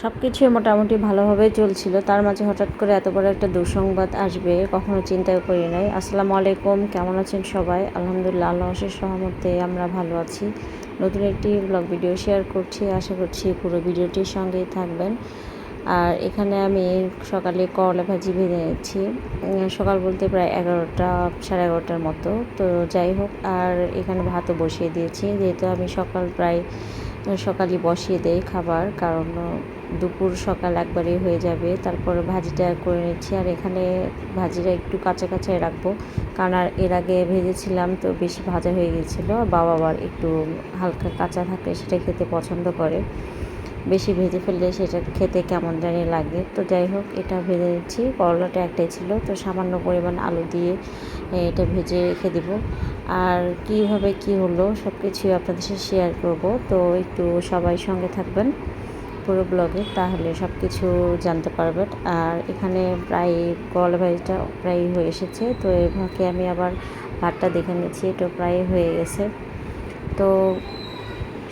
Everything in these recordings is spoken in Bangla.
সব কিছুই মোটামুটি ভালোভাবেই চলছিল। তার মাঝে হঠাৎ করে এত বড় একটা দুঃসংবাদ আসবে, কখনো চিন্তাও করি নাই। আসসালামু আলাইকুম, কেমন আছেন সবাই? আলহামদুলিল্লাহ, আল্লাহ অশেষ রহমতে আমরা ভালো আছি। নতুন একটি ব্লগ ভিডিও শেয়ার করছি। আশা করছি পুরো ভিডিওটির সঙ্গেই থাকবেন। আর এখানে আমি সকালে করলা ভাজি ভেজে নিচ্ছি সকাল বলতে প্রায় এগারোটা, সাড়ে এগারোটার মতো। তো যাই হোক, আর এখানে ভাতও বসিয়ে দিয়েছি। যেহেতু আমি সকাল প্রায় সকালই বসিয়ে দেয় খাবার, কারণ দুপুর সকাল একবারেই হয়ে যাবে। তারপর ভাজিটা করে নিচ্ছি। আর এখানে ভাজিটা একটু কাঁচা কাঁচাই রাখব। কারণ আর এর আগে ভেজেছিলাম তো বেশি ভাজা হয়ে গিয়েছিল বাবা আবার একটু হালকা কাঁচা থাকলে সেটা খেতে পছন্দ করে। বেশি ভেজে ফেললে সেটা খেতে কেমন জানি লাগে। তো যাই হোক, এটা ভেজে নিচ্ছি। করলাটা একটাই ছিল। তো সামান্য পরিমাণ আলু দিয়ে এটা ভেজে রেখে দিব। আর কীভাবে কি হলো সব কিছুই আপনাদের সাথে শেয়ার করব। তো একটু সবাই সঙ্গে থাকবেন পুরো ব্লগে তাহলে সব কিছু জানতে পারবেন। আর এখানে প্রায় করলা ভাজিটা প্রায় হয়ে এসেছে। তো এর আমি আবার ভাতটা দেখে নিচ্ছি। এটা প্রায় হয়ে গেছে। তো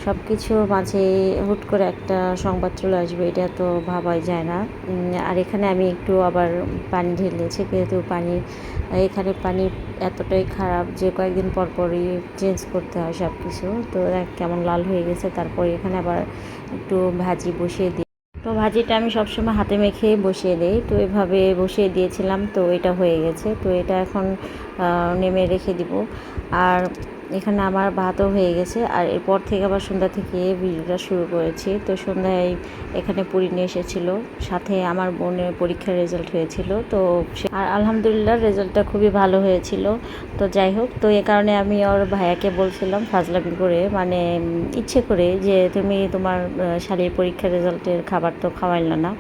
সব কিছুর মাঝে হুট করে একটা সংবাদ চলে আসবে, এটা তো ভাবাই যায় না। আর এখানে আমি একটু আবার পানি ঢেলেছি, যেহেতু পানি, এখানে পানি এতটাই খারাপ যে কয়েকদিন পর পরই চেঞ্জ করতে হয় সব কিছু তো কেমন লাল হয়ে গেছে, তারপর এখানে আবার একটু ভাজি বসিয়ে দিই। তো ভাজিটা আমি সবসময় হাতে মেখে বসিয়ে দিই, তো এভাবে বসিয়ে দিয়েছিলাম, তো এটা হয়ে গেছে। তো এটা এখন নেমে রেখে দিব। আর এখানে আমার ভাতও হয়ে গেছে আর এরপর থেকে আবার সন্ধ্যা থেকে ভিডিওটা শুরু করেছি। তো সন্ধ্যায় এখানে পুরী নিয়ে এসেছিল, সাথে আমার বোনের পরীক্ষার রেজাল্ট হয়েছিল। তো আর আলহামদুলিল্লাহ রেজাল্টটা খুবই ভালো হয়েছিল। তো যাই হোক, তো এ কারণে আমি ওর ভাইয়াকে বলছিলাম ফাজলামি করে মানে ইচ্ছে করে যে তুমি তোমার শালীর পরীক্ষার রেজাল্টের খাবার তো খাওয়াইল না।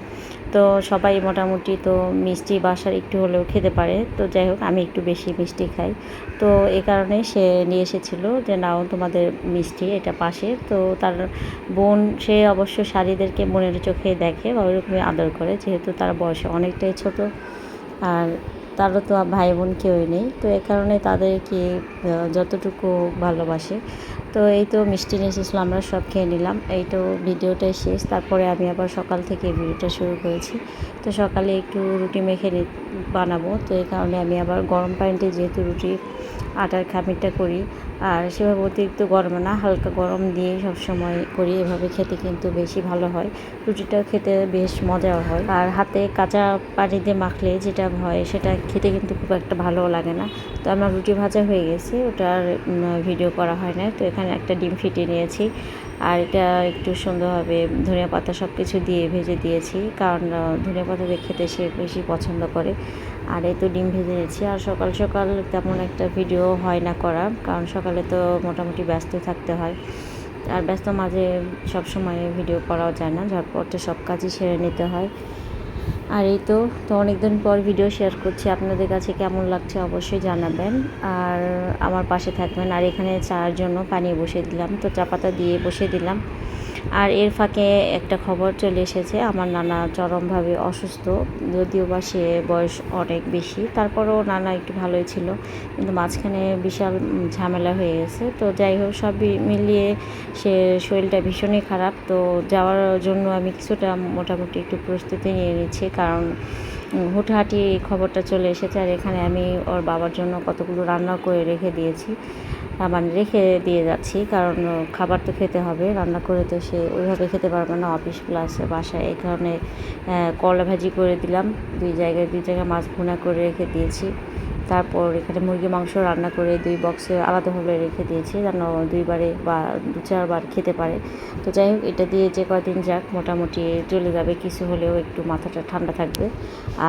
তো সবাই মোটামুটি তো মিষ্টি বাসার একটু হলেও খেতে পারে। তো যাই হোক, আমি একটু বেশি মিষ্টি খাই। তো এ কারণে সে নিয়ে এসেছিল যে, নাও, তোমাদের মিষ্টি, এটা পাশে। তো তার বোন, সে অবশ্য শাড়িদেরকে বোনের চোখে দেখে বা ওইরকমই আদর করে, যেহেতু তার বয়স অনেকটাই ছোট। আর তারও তো ভাই বোন কেউই নেই। তো এ কারণে তাদেরকে যতটুকু ভালোবাসে তো এই তো মিষ্টি নিয়ে এসেছিল, আমরা সব খেয়ে নিলাম। এই তো ভিডিওটাই শেষ। তারপরে আমি আবার সকাল থেকে ভিডিওটা শুরু করেছি। তো সকালে একটু রুটি মেখে বানাবো। তো এই কারণে আমি আবার গরম পানিতে যেহেতু রুটি, আটার খামিরটা করি, আর সেভাবে অতিরিক্ত গরমে না, হালকা গরম দিয়ে সবসময় করি। এভাবে খেতে কিন্তু বেশি ভালো হয়। রুটিটা খেতে বেশ মজাও হয়। আর হাতে কাঁচা পানি দিয়ে মাখলে যেটা হয়, সেটা খেতে কিন্তু খুব একটা ভালো লাগে না। তো আমার রুটি ভাজা হয়ে গেছে। ওটার ভিডিও করা হয় না। তো এখানে একটা ডিম ফিটিয়ে নিয়েছি। আর এটা একটু সুন্দরভাবে ধনিয়া পাতা সব কিছু দিয়ে ভেজে দিয়েছি। কারণ ধনিয়া পাতা দিয়ে খেতে সে বেশি পছন্দ করে। আর এই তো ডিম ভেজে নিয়েছি। আর সকাল সকাল তেমন একটা ভিডিও হয় না করা। কারণ সকালে তো মোটামুটি ব্যস্ত থাকতে হয়। আর ব্যস্ত মাঝে সব সময় ভিডিও করাও যায় না। ঝটপটে সব কাজই সেরে নিতে হয়। আর এই তো তো অনেকদিন পর ভিডিও শেয়ার করছি। আপনাদের কাছে কেমন লাগছে অবশ্যই জানাবেন। আর আমার পাশে থাকবেন। আর এখানে চার জন্য পানি বসিয়ে দিলাম। তো চা পাতা দিয়ে বসিয়ে দিলাম। আর এর ফাঁকে একটা খবর চলে এসেছে, আমার নানা চরমভাবে অসুস্থ, যদিও বা সে বয়স অনেক বেশি, তারপরেও নানা একটু ভালোই ছিল, কিন্তু মাঝখানে বিশাল ঝামেলা হয়ে গেছে, তো যাই হোক সব মিলিয়ে সে শরীরটা ভীষণই খারাপ, তো যাওয়ার জন্য আমি কিছুটা মোটামুটি একটু প্রস্তুতি নিয়ে নিচ্ছি, কারণ হুটহাটি খবরটা চলে এসেছে, আর এখানে আমি ওর বাবার জন্য কতগুলো রান্না করে রেখে দিয়েছি মানে রেখে দিয়ে যাচ্ছি, কারণ খাবার তো খেতে হবে, রান্না করে তো সে ওইভাবে খেতে পারবে না অফিস প্লাস বাসায়। এই কারণে করলা ভাজি করে দিলাম, দুই জায়গায় দুই জায়গায় মাছ ভুনা করে রেখে দিয়েছি। তারপর এখানে মুরগি মাংস রান্না করে দুই বক্সে আলাদাভাবে রেখে দিয়েছি, যেন দুইবারে বা দু চারবার খেতে পারে। তো যাই হোক, এটা দিয়ে যে কদিন যাক, মোটামুটি চলে যাবে। কিছু হলেও একটু মাথাটা ঠান্ডা থাকবে।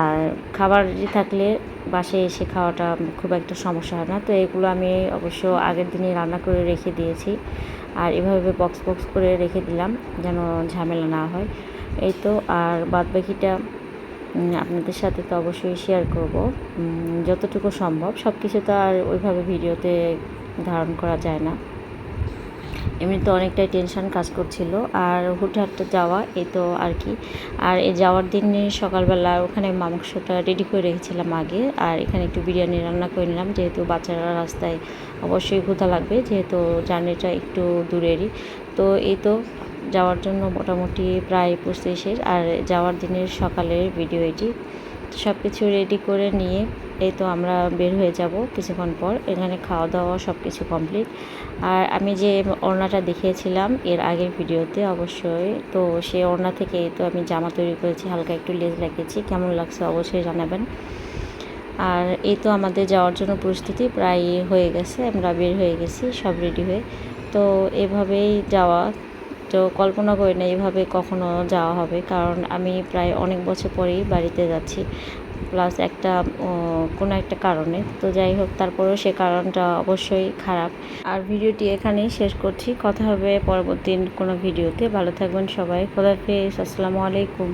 আর খাবার থাকলে বাসে এসে খাওয়াটা খুব একটা সমস্যা হয় না। তো এগুলো আমি অবশ্য আগের দিনই রান্না করে রেখে দিয়েছি। আর এভাবে বক্স বক্স করে রেখে দিলাম, যেন ঝামেলা না হয়। এই তো, আর বাদ বাকিটা আপনাদের সাথে তো অবশ্যই শেয়ার করব। যতটুকু সম্ভব। সব কিছু তো আর ওইভাবে ভিডিওতে ধারণ করা যায় না। এমনিতে অনেকটাই টেনশন কাজ করছিল। আর হুটহাট যাওয়া, এই তো আর কি। আর এই যাওয়ার দিন সকালবেলা ওখানে মাংসটা রেডি করে রেখেছিলাম আগে। আর এখানে একটু বিরিয়ানি রান্না করে নিলাম। যেহেতু বাচ্চারা রাস্তায় অবশ্যই ক্ষুধা লাগবে, যেহেতু জার্নিটা একটু দূরেরই। তো এই তো যাওয়ার জন্য মোটামুটি প্রায় পঁচিশের আর যাওয়ার দিনের সকালের ভিডিও এটি। সব কিছু রেডি করে নিয়ে এই তো আমরা বের হয়ে যাব কিছুক্ষণ পর। এখানে খাওয়া দাওয়া সব কিছু কমপ্লিট আর আমি যে ওড়নাটা দেখিয়েছিলাম এর আগের ভিডিওতে অবশ্যই। তো সেই ওড়না থেকে তো আমি জামা তৈরি করেছি, হালকা একটু লেজ লাগিয়েছি। কেমন লাগছে অবশ্যই জানাবেন। আর এই তো আমাদের যাওয়ার জন্য প্রস্তুতি প্রায় হয়ে গেছে, আমরা বের হয়ে গেছি, সব রেডি হয়ে। তো এভাবেই যাওয়া তো কল্পনা করি না এভাবে কখনো যাওয়া হবে। কারণ আমি প্রায় অনেক বছর পরেই বাড়িতে যাচ্ছি। প্লাস একটা কোনো একটা কারণে। তো যাই হোক, তারপরেও সে কারণটা অবশ্যই খারাপ। আর ভিডিওটি এখানেই শেষ করছি। কথা হবে পরবর্তী কোনো ভিডিওতে। ভালো থাকবেন সবাই। খোদাফিজ আসসালামু আলাইকুম।